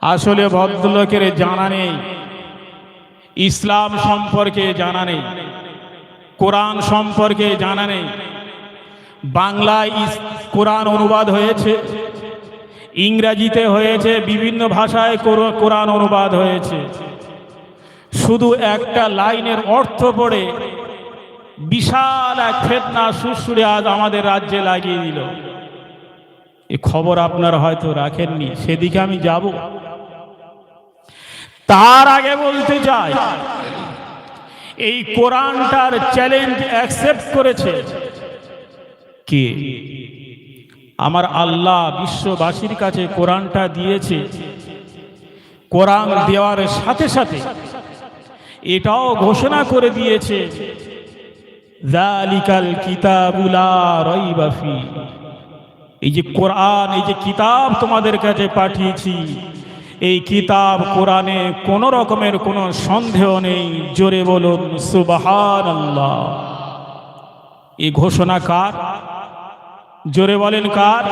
আসলে ভদ্রলোকের জানা নেই। ইসলাম সম্পর্কে জানা নেই। কোরআন সম্পর্কে জানা নেই। বাংলায় কোরআন অনুবাদ হয়েছে। ইংরাজিতে হয়েছে, বিভিন্ন ভাষায় কোর- কোরআন অনুবাদ হয়েছে। শুধু একটা লাইনের অর্থ পড়ে বিশাল এক ফেতনা সুসুরে আজ আমাদের রাজ্যে লাগিয়ে দিল। এ খবর আপনারা হয়তো রাখেননি, সেদিকে আমি যাব। তার আগে বলতে চাই, এই কোরআনটার চ্যালেঞ্জ অ্যাকসেপ্ট করেছে কে? আমার আল্লাহ বিশ্ববাসীর কাছে কোরআনটা দিয়েছে। কোরআন দেওয়ার সাথে সাথে এটাও ঘোষণা করে দিয়েছে জালিকাল কিতাবুলা রাইবা ফি। এই যে কোরআন, এই যে কিতাব তোমাদের কাছে পাঠিয়েছি, এই কিতাব কোরআনে কোনো রকমের কোনো সন্দেহ নেই। জোরে বলুন সুবাহান আল্লাহ এই ঘোষণা কার? জোরে বলেন কার?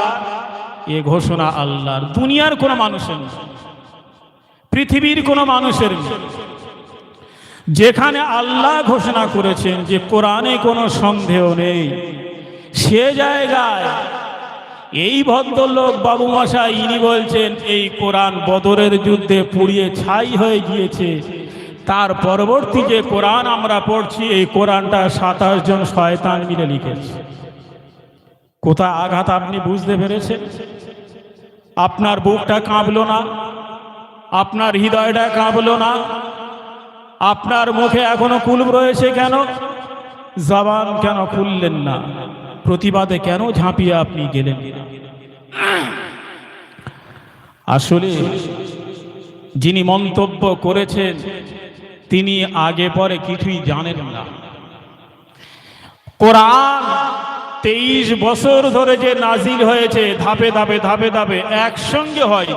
এ ঘোষণা আল্লাহর। দুনিয়ার কোনো মানুষের পৃথিবীর কোনো মানুষের যেখানে আল্লাহ ঘোষণা করেছেন যে কোরআনে কোনো সন্দেহ নেই, সে জায়গায় এই ভদ্রলোক বাবু মশাই, ইনি বলছেন, এই কোরআন বদরের যুদ্ধে পুড়িয়ে ছাই হয়ে গিয়েছে। তার পরবর্তী যে কোরআন আমরা পড়ছি, এই কোরআনটা সাতাশ জন শয়তান মিলে লিখেছে। কোথায় আঘাত আপনি বুঝতে পেরেছেন? আপনার বুকটা কাঁপলো না? আপনার হৃদয়টা কাঁপলো না? আপনার মুখে এখনও কুলব রয়েছে কেন? জবান কেন খুললেন না? প্রতিবাদে কেন ঝাঁপিয়ে আপনি গেলেন? আসলে যিনি মন্তব্য করেছেন, তিনি আগে পরে কিছুই জানেন না। কোরআন তেইশ বছর ধরে যে নাজিল হয়েছে, ধাপে ধাপে ধাপে ধাপে একসঙ্গে হয়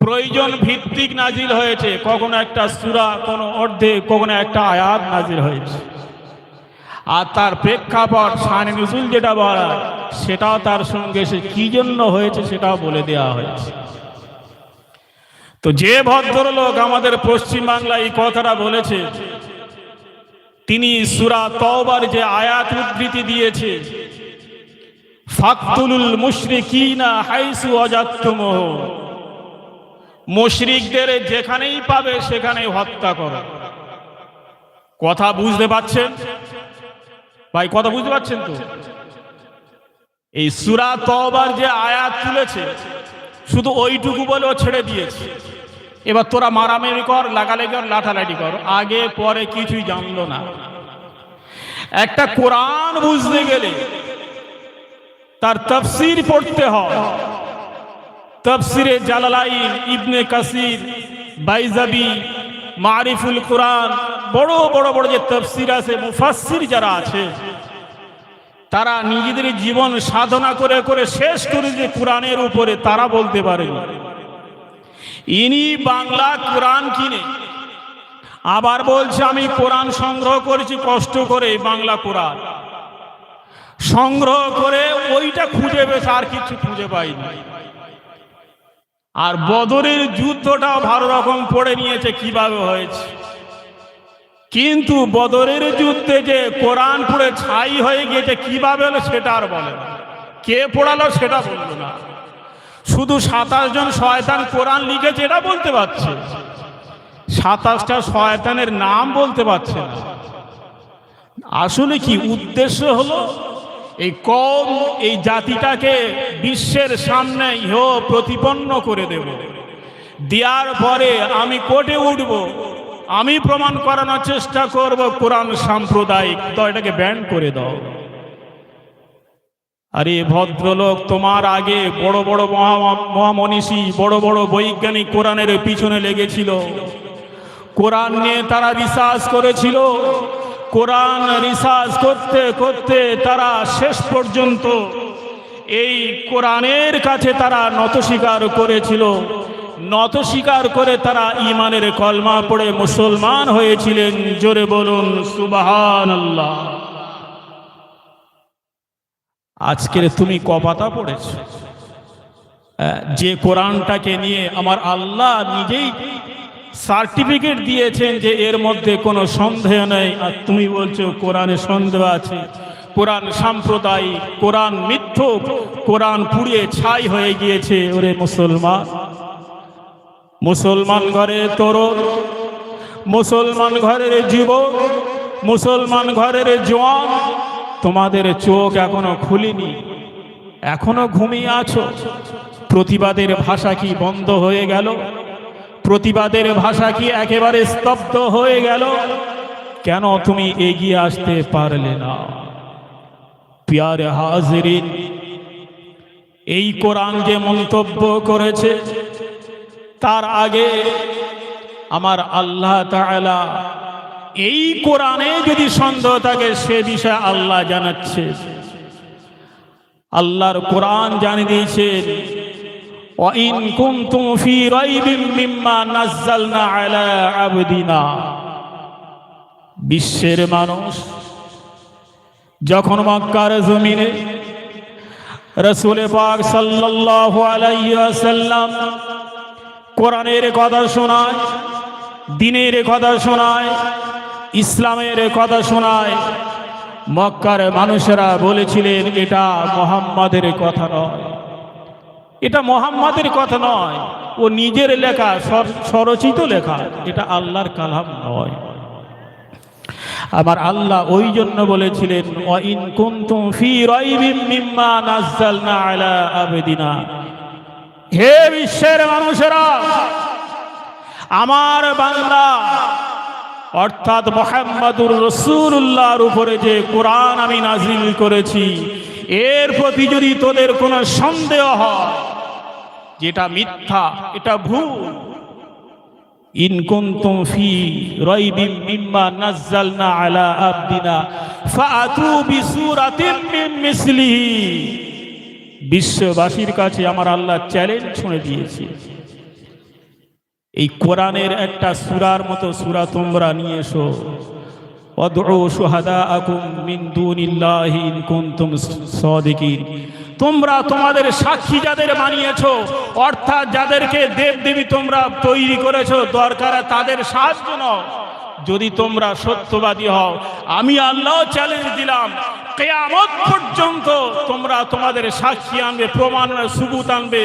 প্রয়োজন ভিত্তিক নাজিল হয়েছে, কখনো একটা সুরা, কোনো অর্ধে কখনো একটা আয়াত নাজিল হয়েছে। আর তার প্রেক্ষাপট সানে নজুল যেটা বলা সেটাও তার সঙ্গে সে কি জন্য হয়েছে সেটাও বলে দেওয়া হয়েছে। তো যে ভদ্রলোক আমাদের পশ্চিমবাংলায় এই কথাটা বলেছে, তিনি সুরা তওবার যে আয়াত উদ্ধৃতি দিয়েছে, ফাকতুলুল মুশরিকিনা হাইসু অজাত্তুমুহ মুশরিকদের যেখানেই পাবে সেখানেই হত্যা করো। কথা বুঝতে পাচ্ছেন ভাই, কথা বুঝতে পারছেন তো? এই সুরা তওবার যে আয়াত তুলেছে, শুধু ওইটুকু বলে ও ছেড়ে দিয়েছে। এবার তোরা মারামারি কর, লাগালাগি কর, লাঠালাঠি কর, আগে পরে কিছুই জানলো না। একটা কোরআন বুঝতে গেলে তার তফসির পড়তে হয়। তফসিরে জালালাইন, ইবনে কাসির, বাইজাবি মারিফুল কোরআন, বড় বড় বড় যে তফসির আছে, মুফাসসির যারা আছে, তারা নিজেদের জীবন সাধনা করে করে শেষ করে যে কোরআনের উপরে তারা বলতে পারেন ইনি বাংলা কোরআন কিনে, আবার বলছে, আমি কোরআন সংগ্রহ করেছি, কষ্ট করে বাংলা কোরআন। সংগ্রহ করে ওইটা খুঁজে বেশ আর কিছু খুঁজে পাইনি। আর বদরের যুদ্ধটাও ভালো রকম পড়ে নিয়েছে, কীভাবে হয়েছে? কিন্তু বদরের যুদ্ধে যে কোরআন পড়ে ছাই হয়ে গিয়েছে, কীভাবে হলো সেটা আর বলে না। কে পড়ালো সেটা বলল না। শুধু সাতাশ জন শয়তান কোরআন লিখেছে এটা বলতে পারছে। সাতাশটা শয়তানের নাম বলতে পারছে না। আসলে কি উদ্দেশ্য হলো? এই কম এই জাতিটাকে বিশ্বের সামনে ইহ প্রতিপন্ন করে দেব। দেওয়ার পরে আমি কোর্টে উঠব। আমি প্রমাণ করানোর চেষ্টা করব কোরআন সাম্প্রদায়িক। তো এটাকে ব্যান করে দাও। আরে ভদ্রলোক, তোমার আগে বড় বড় মহা- মহামনীষী, বড় বড় বৈজ্ঞানিক কোরআনের পিছনে লেগেছিল। কোরআন নিয়ে তারা রিসার্চ করেছিল। কোরআন রিসার্চ করতে করতে তারা শেষ পর্যন্ত এই কোরআনের কাছে তারা নত স্বীকার করেছিল। নত স্বীকার করে তারা ইমানের কলমা পড়ে মুসলমান হয়েছিলেন। জোরে বলুন সুবাহান আল্লাহ আজকের তুমি কপাতা পড়েছ? যে কোরআনটাকে নিয়ে আমার আল্লাহ নিজেই সার্টিফিকেট দিয়েছেন যে এর মধ্যে কোনো সন্দেহ নেই। আর তুমি বলছো, কোরআনে সন্দেহ আছে। কোরআন সাম্প্রদায়িক, কোরআন মিথ্য কোরআন পুড়িয়ে ছাই হয়ে গিয়েছে। ওরে মুসলমান মুসলমান ঘরে তরুণ, মুসলমান ঘরের যুবক, মুসলমান ঘরের জোয়ান তোমাদের চোখ এখনও খুলিনি, এখনও ঘুমিয়ে আছো। প্রতিবাদের ভাষা কি বন্ধ হয়ে গেল? প্রতিবাদের ভাষা কি একেবারে স্তব্ধ হয়ে গেল? কেন তুমি এগিয়ে আসতে পারলে না? পিয়ারে হাজরিন, এই কোরআন যে মন্তব্য করেছে, তার আগে আমার আল্লাহ তাআলা এই কোরআনে যদি সন্দেহ থাকে, সে বিষয়ে আল্লাহ জানাচ্ছে। আল্লাহর কোরআন জানিয়ে দিয়েছেন وَإِن كُنتُمْ فِي رَيْبٍ مِّمَّا نَزَّلْنَا عَلَى عَبْدِنَا বিশ্বের মানুষ যখন মক্কার জমিনে রসুল পাক সাল্লাল্লাহু আলাইহি ওয়াসাল্লাম কোরআনের কথা শোনায় দিনের কথা শোনায় ইসলামের কথা শোনায় মক্কার মানুষেরা বলেছিলেন এটা মোহাম্মদের কথা নয় এটা মোহাম্মদের কথা নয়। ও নিজের লেখা স্বরচিত লেখা। এটা আল্লাহর কালাম নয়। আমার আল্লাহ ওই জন্য বলেছিলেন, ওয়াইন কুনতুম ফি রাইবিম আলা আবদিনা। হে বিশ্বের মানুষেরা, আমার বান্দা, অর্থাৎ মোহাম্মদুর রসুল্লাহর উপরে যে কোরআন আমি নাজিল করেছি এর প্রতি যদি তোদের কোনো সন্দেহ হয়, যেটা মিথ্যা, এটা ভুল আলা বিশ্ববাসীর কাছে আমার আল্লাহ চ্যালেঞ্জ ছুঁড়ে দিয়েছে। এই কোরআনের একটা সুরার মতো সুরা তোমরা নিয়ে এসো। অদউ من دون الله ان كنتم صادقين তোমরা তোমাদের সাক্ষী যাদের বানিয়েছো অর্থাৎ যাদেরকে দেব দেবী তোমরা তৈরি করেছ, দরকার তাদের সাহায্য নাও। যদি তোমরা সত্যবাদী হও, আমি আল্লাহ চ্যালেঞ্জ দিলাম। কেয়ামত পর্যন্ত তোমরা তোমাদের সাক্ষী আনবে, প্রমাণ সুবুত আনবে,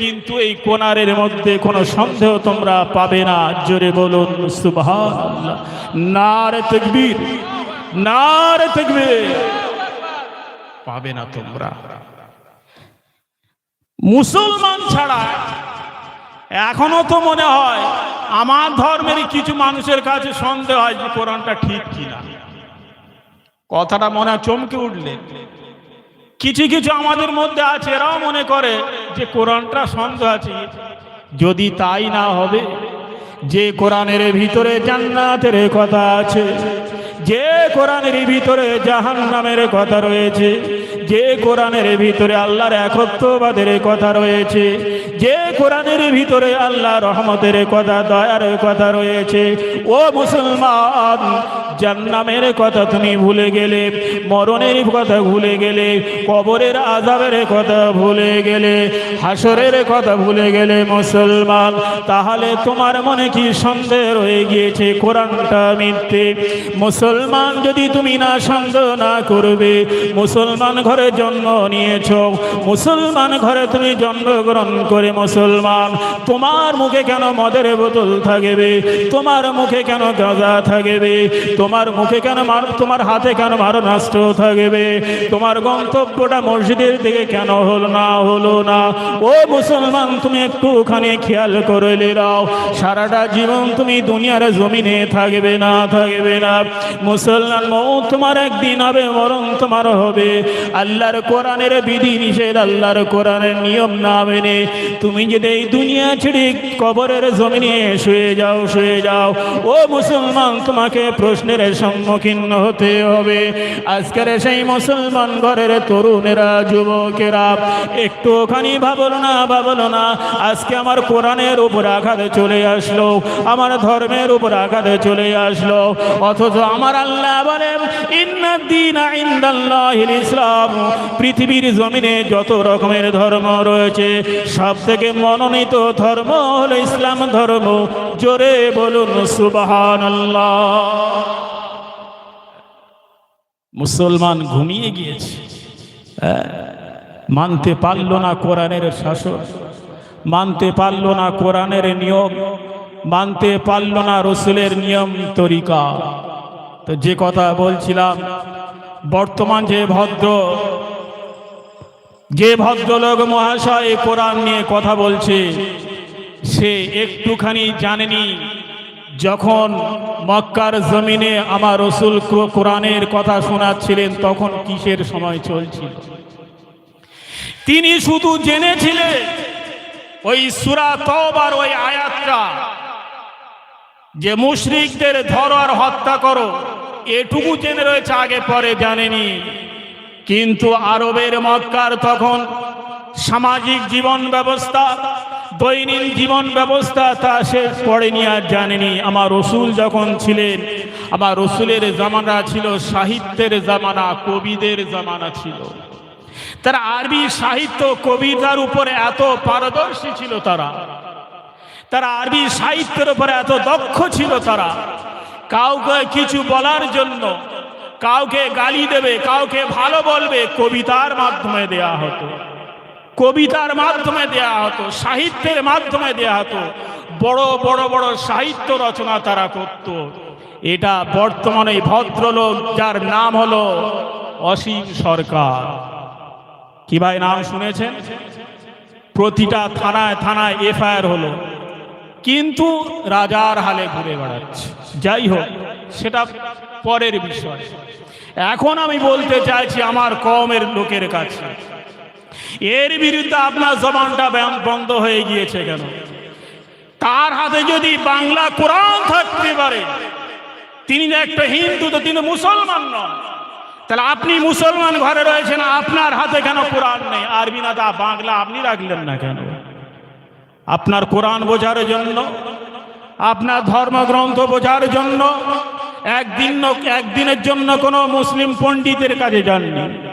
কিন্তু এই কোনারের মধ্যে কোনো সন্দেহ তোমরা পাবে না। জোরে বলুন তকবীর পাবে না তোমরা। মুসলমান ছাড়া এখনও তো মনে হয় আমার ধর্মেরই কিছু মানুষের কাছে সন্দেহ হয় যে কোরআনটা ঠিক কিনা। কথাটা মনে চমকে উঠলেন কিছু কিছু আমাদের মধ্যে আছে, এরাও মনে করে যে কোরআনটা সন্দেহ আছে। যদি তাই না হবে, যে কোরআনের ভিতরে জান্নাতের কথা আছে, যে কোরআনের ভিতরে জাহান নামের কথা রয়েছে, যে কোরআনের ভিতরে আল্লাহর একত্ববাদের কথা রয়েছে, যে কোরআনের ভিতরে আল্লাহ রহমতের কথা, দয়ার কথা রয়েছে, ও মুসলমান জান্নামের কথা তুমি ভুলে গেলে, মরণের কথা ভুলে গেলে, কবরের আজাবের কথা ভুলে গেলে হাসরের কথা ভুলে গেলে মুসলমান। তাহলে তোমার মনে কি সন্দেহ রয়ে গিয়েছে? কোরআনটা মিথ্যে। মুসলমান যদি তুমি না সন্দেহ না করবে, মুসলমান ঘরে জন্ম নিয়েছ, মুসলমান ঘরে তুমি জন্মগ্রহণ করে মুসলমান। তোমার মুখে কেন মদের বোতল থাকবে? তোমার মুখে কেন গাঁজা থাকবে? তোমার মুখে কেন মার, তোমার হাতে কেন মারো নষ্ট থাকবে? তোমার গন্তব্যটা মসজিদের দিকে কেন হলো না হলো না? ও মুসলমান, তুমি একটুখানি খেয়াল করে নাও। সারাটা জীবন তুমি দুনিয়ার জমিনে থাকবে না থাকবে না। মুসলমান মৌ তোমার একদিন হবে, মরণ তোমার হবে। আল্লাহর কোরআনের বিধি নিষেধ, আল্লাহর কোরআনের নিয়ম না মেনে তুমি যদি এই দুনিয়া ছেড়ে কবরের জমিনে শুয়ে যাও শুয়ে যাও। ও মুসলমান, তোমাকে প্রশ্নের কষ্টের সম্মুখীন হতে হবে। আজকের সেই মুসলমান ঘরের তরুণেরা, যুবকেরা, একটুখানি ভাবলো না ভাবলো না, আজকে আমার কোরআনের উপর আঘাত চলে আসলো, আমার ধর্মের উপর আঘাত চলে আসলো, অথচ আমার আল্লাহ বলে ইন্নাদ্দিন ইন্দাল্লাহিল ইসলাম। পৃথিবীর জমিনে যত রকমের ধর্ম রয়েছে সব থেকে মনোনীত ধর্ম হলো ইসলাম ধর্ম। জোরে বলুন সুবাহান মুসলমান ঘুমিয়ে গিয়েছে। হ্যাঁ, মানতে পারল না কোরআনের শাসন মানতে পারল না কোরআনের নিয়ম। মানতে পারল না রসুলের নিয়ম তরিকা। তো যে কথা বলছিলাম বর্তমান যে ভদ্র যে ভদ্রলোক মহাশয় কোরআন নিয়ে কথা বলছে সে একটুখানি জানেনি যখন মক্কার জমিনে আমার রসুল কোরআনের কথা শোনাচ্ছিলেন, তখন কিসের সময় চলছিল? তিনি শুধু জেনেছিলেন ওই সুরা তবার ওই আয়াতটা, যে মুশরিকদের ধরো আর হত্যা করো, এটুকু জেনে রয়েছে, আগে পরে জানেনি। কিন্তু আরবের মক্কার তখন সামাজিক জীবন ব্যবস্থা দৈনিক জীবন ব্যবস্থা তা সে পড়েনি আর জানেনি। আমার রসুল যখন ছিলেন, আমার রসুলের জামানা ছিল, সাহিত্যের জামানা, কবিদের জামানা ছিল। তারা আরবি সাহিত্য, কবিতার উপরে এত পারদর্শী ছিল তারা। তারা আরবি সাহিত্যের উপরে এত দক্ষ ছিল তারা। কাউকে কিছু বলার জন্য, কাউকে গালি দেবে, কাউকে ভালো বলবে, কবিতার মাধ্যমে দেয়া হতো। কবিতার মাধ্যমে দেয়া হতো, সাহিত্যের মাধ্যমে দেয়া হতো, বড় বড় বড় সাহিত্য রচনা তারা করত। এটা বর্তমানে ভদ্রলোক, যার নাম হলো অসীম সরকার। কি ভাই নাম শুনেছেন? প্রতিটা থানায় থানায় এফআইআর হলো। কিন্তু রাজার হালে ঘুরে বেড়াচ্ছে। যাই হোক, সেটা পরের বিষয়। এখন আমি বলতে চাইছি আমার কমের লোকের কাছে। এর বিরুদ্ধে আপনার জবানটা বন্ধ হয়ে গিয়েছে কেন? তার হাতে যদি বাংলা কোরআন থাকতে পারে, তিনি একটা হিন্দু, তো তিনি মুসলমান নন। তাহলে আপনি মুসলমান ঘরে রয়েছেন, আপনার হাতে কেন কোরআন নেই? আরবি না তা বাংলা আপনি রাখলেন না কেন? আপনার কোরআন বোঝার জন্য, আপনার ধর্মগ্রন্থ বোঝার জন্য, একদিন, একদিনের জন্য কোনো মুসলিম পণ্ডিতের কাছে যাননি।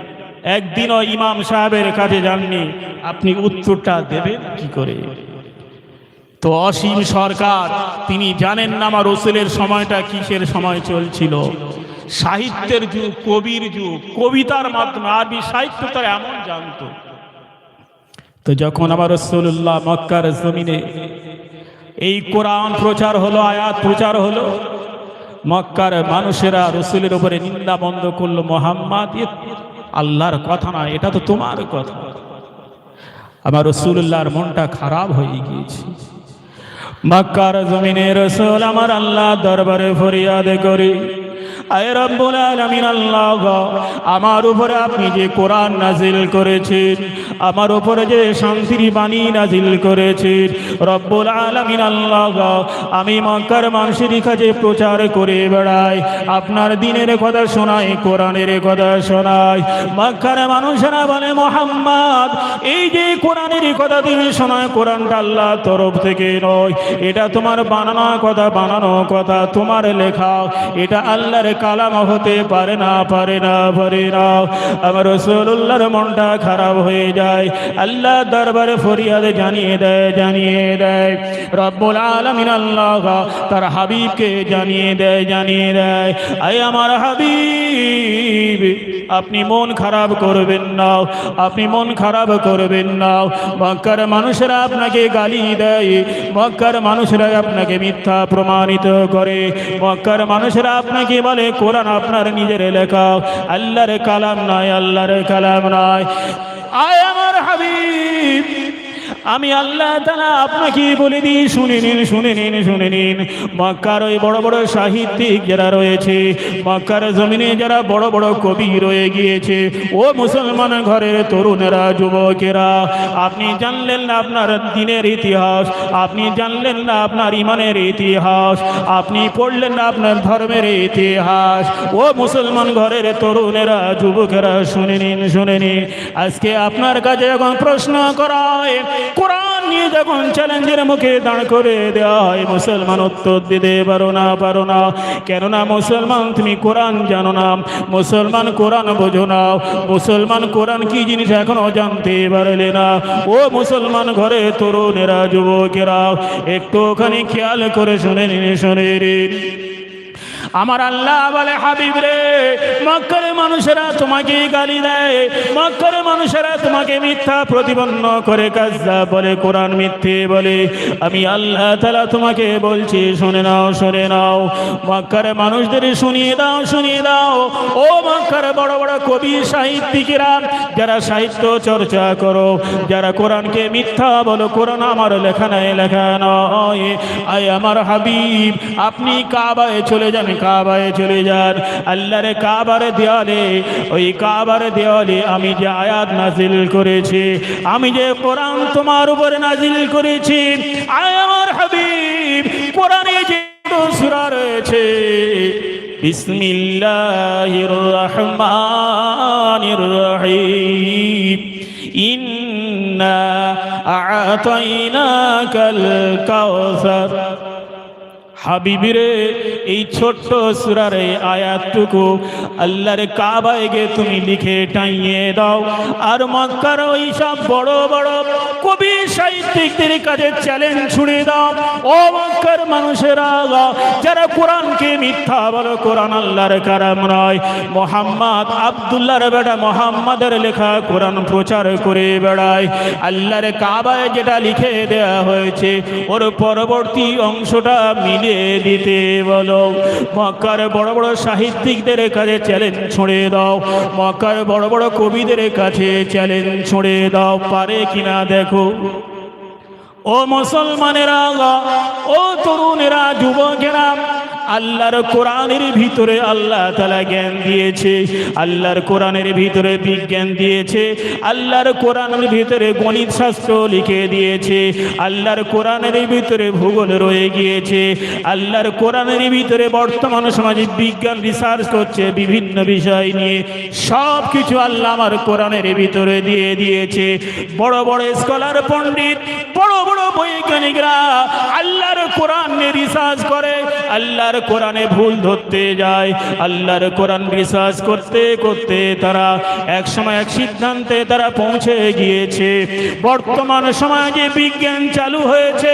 একদিনও ইমাম সাহেবের কাছে যাননি। আপনি উত্তরটা দেবেন কি করে? তো অসীম সরকার, তিনি জানেন না আমার রসুলের সময়টা কিসের সময় চলছিল। সাহিত্যের যুগ, কবির যুগ, কবিতার মাধ্যমে আরবি সাহিত্য তারা এমন জানতো। তো যখন আমার রসুল্লাহ মক্কার জমিনে এই কোরআন প্রচার হলো, আয়াত প্রচার হলো, মক্কার মানুষেরা রসুলের উপরে নিন্দা বন্ধ করল, মোহাম্মদ আল্লাহর কথা না এটা তো তোমার কথা। আমার রসুল্লাহর মনটা খারাপ হয়ে গিয়েছে। মক্কার জমিনের রসুল আমার আল্লাহ দরবারে ফরিয়াদ করি। আমার উপরে আপনি যে কোরআন নাজিল করেছেন, আমার উপরে যে শান্তির বাণী নাজিল করেছেন, রব্বুল আলামিন আল্লাহ আমি মক্কার মানুষের কাছে প্রচার করে বেড়াই, আপনার দিনের কথা শোনাই, কোরআনের কথা শোনাই। মক্কার মানুষেরা বলে, মোহাম্মদ, এই যে কোরআনের কথা তুমি শোনায় কোরআনটা আল্লাহ তরফ থেকে নয়। এটা তোমার বানানো কথা বানানো কথা, তোমার লেখা, এটা আল্লাহর কালাম হতে পারে না পারে না পারে না। আমার রসুল্লাহর মনটা খারাপ হয়ে যায়। আল্লাহ দরবারে ফরিয়াদ জানিয়ে দেয় জানিয়ে দেয়। রব্বুল আলমিন আল্লাহ তার হাবিবকে জানিয়ে দেয় জানিয়ে দেয়। আয় আমার হাবিব, আপনি মন খারাপ করবেন না, আপনি মন খারাপ করবেন না। মক্কার মানুষেরা আপনাকে গালি দেয়, মক্কার মানুষরা আপনাকে মিথ্যা প্রমাণিত করে। মক্কার মানুষেরা আপনাকে বলে কোরআন আপনার নিজের লেখা। আল্লাহরে কালাম নাই আল্লাহরে কালাম নাই আয় আমার হাবিব। আমি আল্লাহ তালা আপনাকে বলে দিই, শুনে নিন শুনে নিন শুনে নিন। মক্কার ওই বড় বড় সাহিত্যিক যারা রয়েছে, মক্কার জমিনে যারা বড় বড় কবি রয়ে গিয়েছে, ও মুসলমান ঘরের তরুণেরা, যুবকেরা, আপনি জানলেন না আপনার দিনের ইতিহাস, আপনি জানলেন না আপনার ইমানের ইতিহাস, আপনি পড়লেন না আপনার ধর্মের ইতিহাস। ও মুসলমান ঘরের তরুণেরা, যুবকেরা, শুনে নিন শুনে নিন। আজকে আপনার কাছে এখন প্রশ্ন করা হয় কোরআন নিয়ে যখন চ্যালেঞ্জের মুখে দাঁড় করে দেওয়া হয়, মুসলমান উত্তর দিতে পারো না পারো না। কেননা মুসলমান, তুমি কোরআন জানো না। মুসলমান কোরআন বোঝো না। মুসলমান কোরআন কি জিনিস এখনও জানতে পারলে না? ও মুসলমান ঘরে তরুণেরা, যুবকেরা, একটুখানি খেয়াল করে শুনে নিন শুনে নিন। আমার আল্লাহ বলে, হাবিব রে, মক্কার মানুষেরা তোমাকে গালি দেয়। মক্কার মানুষেরা তোমাকে মিথ্যা প্রতিপন্ন করে কাজা বলে, কোরআন মিথ্যে বলে। আমি আল্লাহ তালা তোমাকে বলছি, শুনে নাও শুনে নাও। মক্কার মানুষদের শুনিয়ে দাও শুনিয়ে দাও। ও মক্কার বড় বড় কবি, সাহিত্যিকেরা, যারা সাহিত্য চর্চা করো, যারা কোরআনকে মিথ্যা বলো, কোরআন আমার লেখা নাই, লেখা নয়। আয় আমার হাবিব, আপনি কাবায় চলে যান কাবায় চলে যান। আল্লাহর কাবার দেওয়ালে ওই কাবার দেওয়ালে আমি যে আয়াত নাজিল করেছি, আমি যে কোরআন তোমার উপরে নাজিল করেছি, আয় আমার হাবিব, কোরআনে যে সূরা রয়েছে, বিসমিল্লাহির রহমানির রহিম, ইন্না আ'তাইনাকাল কাউসার হাবিবিরে, এই ছোট্ট সুরারে আয়াতটুকু আল্লাহর কাবায় গে তুমি লিখে টাইয়ে দাও। আর মক্কার ওই সব বড় বড় কবি সাহিত্যিকদের কাছে চ্যালেঞ্জ ছুড়ে দাও। ও মক্কার মানুষেরা যারা কোরআনকে মিথ্যা বলো, কোরআন আল্লাহর কারাম নয়। মোহাম্মদ আবদুল্লাহর বেটা মোহাম্মদের লেখা কোরআন প্রচার করে বেড়ায়। আল্লাহর কাবায় যেটা লিখে দেয়া হয়েছে, ওর পরবর্তী অংশটা মিলিয়ে দিতে বলো। মক্কার বড় বড় সাহিত্যিকদের কাছে চ্যালেঞ্জ ছুঁড়ে দাও। মক্কার বড় বড় কবিদের কাছে চ্যালেঞ্জ ছুঁড়ে দাও। পারে কিনা দেখো। ও মুসলমানেরা, ও তরুণেরা, যুবকেরা, আল্লাহর কোরআনের ভিতরে আল্লাহ তালা জ্ঞান দিয়েছে, আল্লাহর কোরআনের ভিতরে বিজ্ঞান দিয়েছে, আল্লাহর কোরআনের ভিতরে গণিত শাস্ত্র লিখে দিয়েছে, আল্লাহর কোরআনের ভিতরে ভূগোল রয়ে গিয়েছে, আল্লাহর কোরআনের ভিতরে বর্তমান সমাজে বিজ্ঞান রিসার্চ করছে, বিভিন্ন বিষয় নিয়ে সব কিছু আল্লাহ আমার কোরআনের ভিতরে দিয়ে দিয়েছে। বড় বড় স্কলার পণ্ডিত, বড় বড় বৈজ্ঞানিকরা আল্লাহর কোরআন রিসার্চ করে, আল্লাহর কোরআনে ভুল ধরতে যায়, আল্লাহর কোরআন রিসার্চ করতে করতে তারা এক সময় এক সিদ্ধান্তে তারা পৌঁছে গিয়েছে। বর্তমান সমাজে বিজ্ঞান চালু হয়েছে,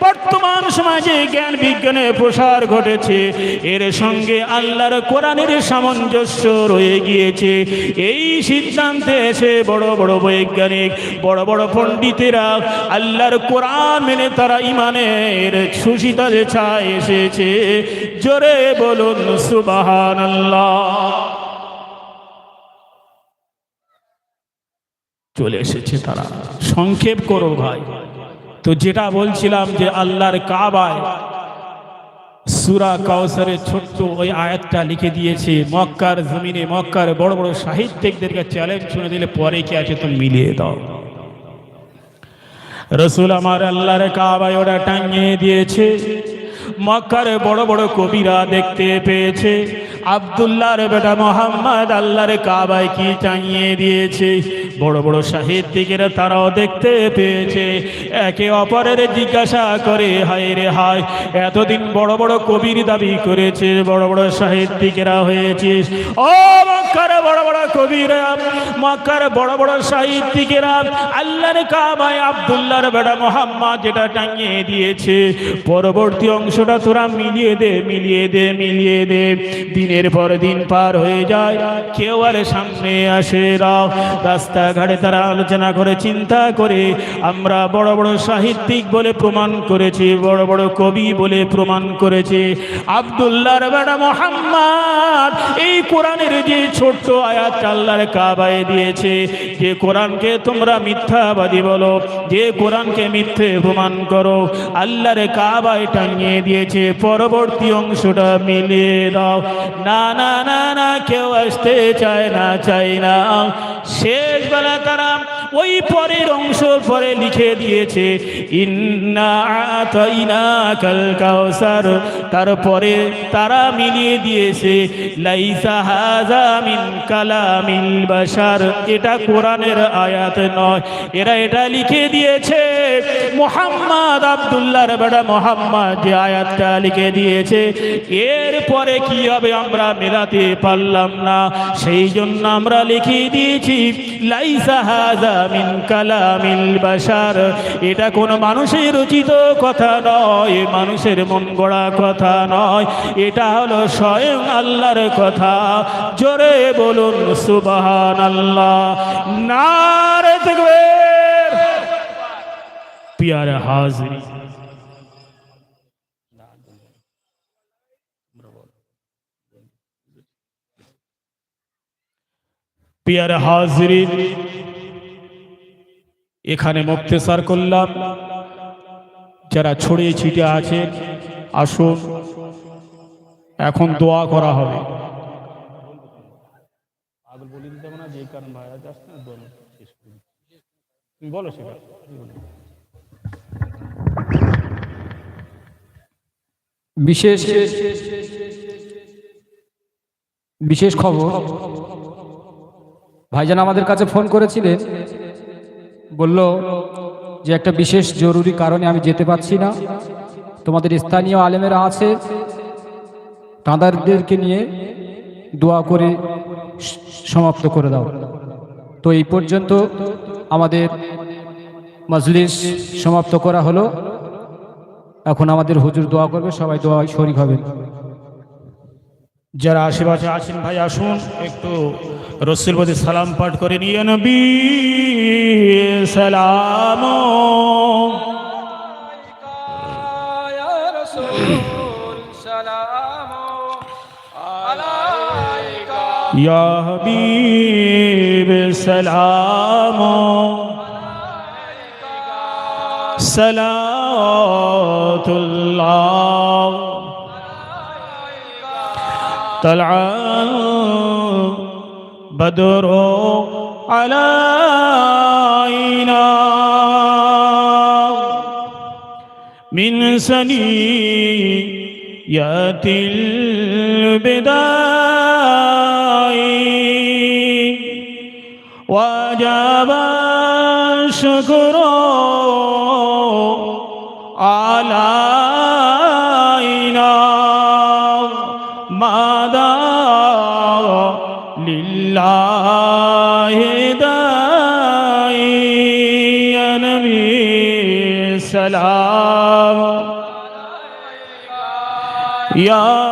বর্তমান সমাজে জ্ঞান বিজ্ঞানের প্রসার ঘটেছে। এর সঙ্গে আল্লাহর কোরআনের সামঞ্জস্য রয়ে গিয়েছে। এই সিদ্ধান্তে এসে বড় বড় বৈজ্ঞানিক, বড় বড় পণ্ডিতেরা আল্লাহর কোরআন মেনে তারা ইমানের সুশীতল ছায় এসেছে। জোরে বলুন সুবাহান চলে এসেছে তারা। সংক্ষেপ করো ভাই। তো যেটা বলছিলাম যে আল্লাহর কাবায় সুরা কাউসারের ছোট্ট ওই আয়াতটা লিখে দিয়েছে, মক্কার জমিনে মক্কার বড় বড় সাহিত্যিকদেরকে চ্যালেঞ্জ শুনে দিলে পরে কি আছে তুমি মিলিয়ে দাও। রসুল আমার আল্লাহর কাবায় ওরা টাঙিয়ে দিয়েছে। মক্কার বড় বড় কবিরা দেখতে পেয়েছে। আবদুল্লাহর বেটা মোহাম্মদ আল্লাহর কাবায় কি টাঙিয়ে দিয়েছে? বড় বড় সাহিত্যিকেরা তারাও দেখতে পেয়েছে। একে অপরের জিজ্ঞাসা করে, হায় রে হায়, এতদিন বড় বড় কবির দাবি করেছে বড় বড় সাহিত্যিকেরা হয়েছে ও মক্কার বড় বড় কবিরা, মক্কার বড় বড় সাহিত্যিকেরা, আল্লাহর কাবায় আবদুল্লাহর বেটা মোহাম্মদ যেটা টাঙিয়ে দিয়েছে। পরবর্তী অংশটা তোরা মিলিয়ে দে মিলিয়ে দে মিলিয়ে দে। দিনের পর দিন পার হয়ে যায়, কেউ আর সামনে আসে রাস্তা রাস্তাঘাটে তারা আলোচনা করে, চিন্তা করে। আমরা বড় বড় সাহিত্যিক বলে প্রমাণ করেছি, বড় বড় কবি বলে প্রমাণ করেছে। আবদুল্লাহর বেড়া মোহাম্মদ, এই কোরআনের যে ছোট্ট আয়াত আল্লাহর কাবায় দিয়েছে, যে কোরআনকে তোমরা মিথ্যাবাদী বলো, যে কোরআনকে মিথ্যে প্রমাণ করো, আল্লাহর কাবায় টাঙিয়ে দিয়েছে, পরবর্তী অংশটা মিলিয়ে দাও। না না না না, কেউ আসতে চায় না চায় না। শেষ বেলা তারা ওই পরের অংশ পরে লিখে দিয়েছে কাউসার তারপরে তারা মিলিয়ে দিয়েছে, লাইসা হাজা মিন কালামিল বাশার। এটা কোরআনের আয়াত নয়, এরা এটা লিখে দিয়েছে, মোহাম্মদ আব্দুল্লাহর বেড়া মোহাম্মদ। যে আয়াতটা লিখে দিয়েছে, এরপরে কি হবে আমরা মেলাতে পারলাম না? সেই জন্য আমরা লিখে দিয়েছি, লাইসা হাজা মিন কালামিল বাশার। এটা কোনো মানুষের রচিত কথা নয়, মানুষের মন গড়া কথা নয়। এটা হলো স্বয়ং আল্লাহর কথা। জোরে বলুন সুবাহান আল্লাহ তাকবীর। পিয়ারে হাজির। পিয়ারে হাজির। এখানে মুক্তেসার করলাম। যারা ছড়িয়ে ছিটে আছে আসুন। এখন দোয়া করা হবে। বলো সেটা। বিশেষ বিশেষ খবর। ভাইজান আমাদের কাছে ফোন করেছিলেন। বলল, যে একটা বিশেষ জরুরি কারণে আমি যেতে পারছি না। তোমাদের স্থানীয় আলেমেরা আছে। তাঁদেরকে নিয়ে দোয়া করে সমাপ্ত করে দাও। তো এই পর্যন্ত আমাদের মজলিস সমাপ্ত করা হলো। এখন আমাদের হুজুর দোয়া করবে, সবাই দোয়া শরিক হবেন যারা আশেপাশে আছেন ভাই, আসুন, একটু রসুল প্রতি সালাম পাঠ করে নিয়ে নবী, সালাম। হাবিব, সালাম। সালাতুল্লাহ। طلع بدر علينا. من سنيات البداية وجب الشكر Yeah.